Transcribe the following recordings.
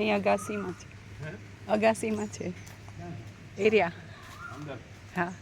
અહીંયા અગાસીમાં છે. અગાસીમાં છે. એરિયા. હા.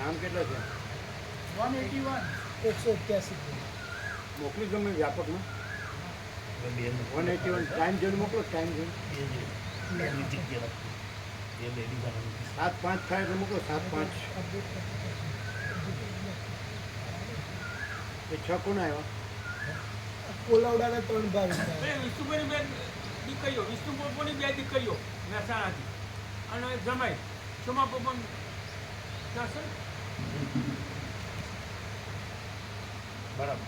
નામ કેટલા છે? વન એટી વન એકસો એક્યાસી. મોકલી દો મેં વ્યાપકમાં. વન એટી વન ટાઈમ જોઈને મોકલો ટાઈમ જોઈને સાત પાંચ થાય તો મોકલો સાત પાંચ. એ છ કોણ આવ્યા? કોલાવડાના ત્રણ ભાગ બે વિષ્ણુભાઈની બે દીકરીઓ વિષ્ણુ પોપોની બે દીકરીઓ મહેસાણાથી. અને જમાઈ સોમા પોપન છે બરાબર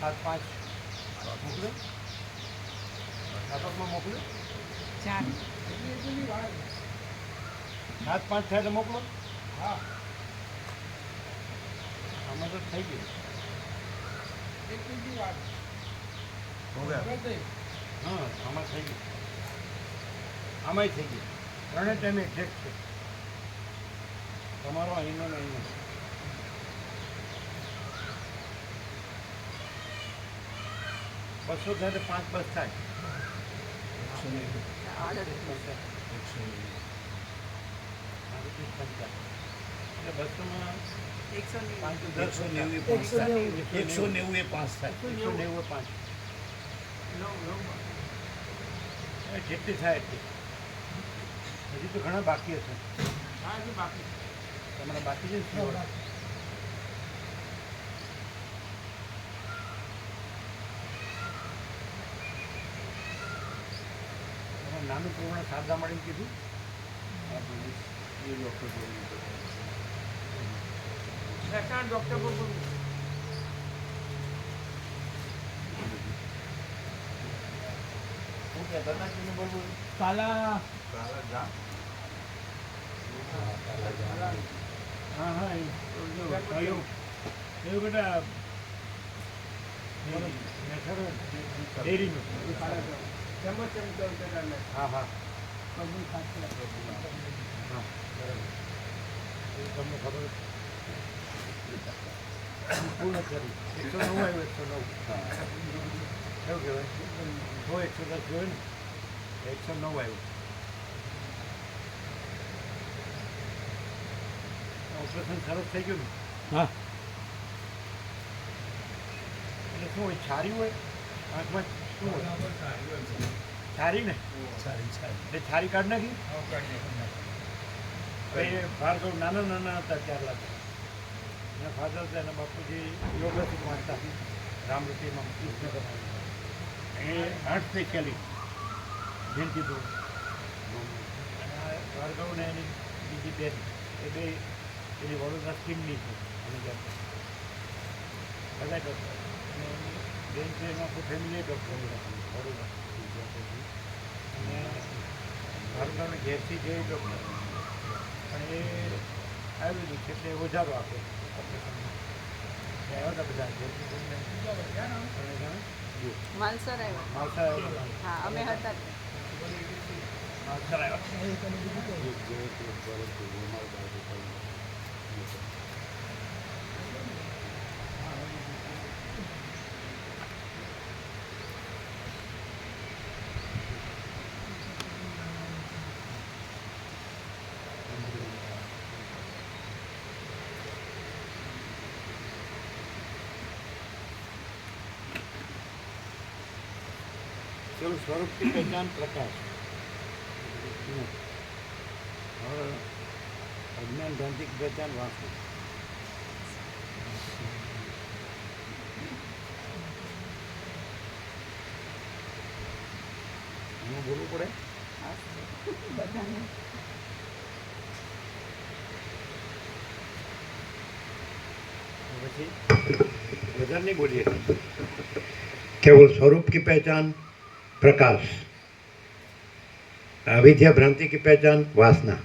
સાત પાંચ મોકલ્યો વ્યાપકમાં મોકલ્યો ચાર. સાત પાંચ થાય તો મોકલો હા, આમાં તો થઈ ગયું એક બીજી વાત હા આમાં થઈ ગયું. આમાંય થઈ ગયું. ત્રણે ટાઈમ એક્ઝેક્ટ છે. તમારો અહીંનો ને અહીંનો. બસો થાય પાંચ બસ થાય. એકસો નેવું એ પાંચ થાય. એકસો નેવું એ પાંચ થાય. એકસો નેવું એ પાંચ. નવ નવ. જેટલી થાય એટલી. હજી તો ઘણા બાકી હશે. હા હજી બાકી તમારા બાકી છે નાનું પ્રમાણે શારદા મળીને કીધું? એ ડૉક્ટર બોલી મહેસાણા ડૉક્ટર પોપન શું કહેતા હતા કે બોલવું કાલા. હા હા એવું બેટા હા હા. તમને ખબર પૂર્ણ કરી. એકસો નવ એકસો નવ. કેવું કહેવાય જો એકસો દસ જોયું ને એકસો નવ આવ્યું ઓપરેશન સરસ થઈ ગયું ને હા એટલે શું હોય છારી હોય આંખમાં શું હોય છારી ને સારી સારી એટલે છારી કાઢ નાખી હવે એ ભાર્ગવ નાના નાના હતા ત્યાર લાગે એના ફાધર હતા એના બાપુજી યોગથી વાંચતા રામૃતિમાં કૃષ્ણ એ હાર્ટ સ્પેશિયાલિસ્ટ જેમ કીધું અને ભાર્ગવને એની બીજી બેન, એ બે, એની વડોદરા સ્કીમની છે. અને અને એની બેન એમાં ફેમિલી ડૉક્ટર વડોદરા. અને ભાર્ગવને ઘેરથી જે પણ એ આયુર્વેદિક છે એટલે ઓજારો આપે. ઓપરેશનમાં આવ્યા હતા બધા ઘેરથી. માલસર આવ્યા. હા અમે હતા જ. માવસા આવ્યા. એ તમે બીજું કહો. ચલો સ્વરૂપની પહેચાન પ્રકાશ હવે અજ્ઞાન ભ્રાંતિક પહેચાન વાંચો એમાં બોલવું પડે બધાને પછી વધારે નહીં બોલીએ केवल स्वरूप की पहचान प्रकाश अविद्या भ्रांति की पहचान वासना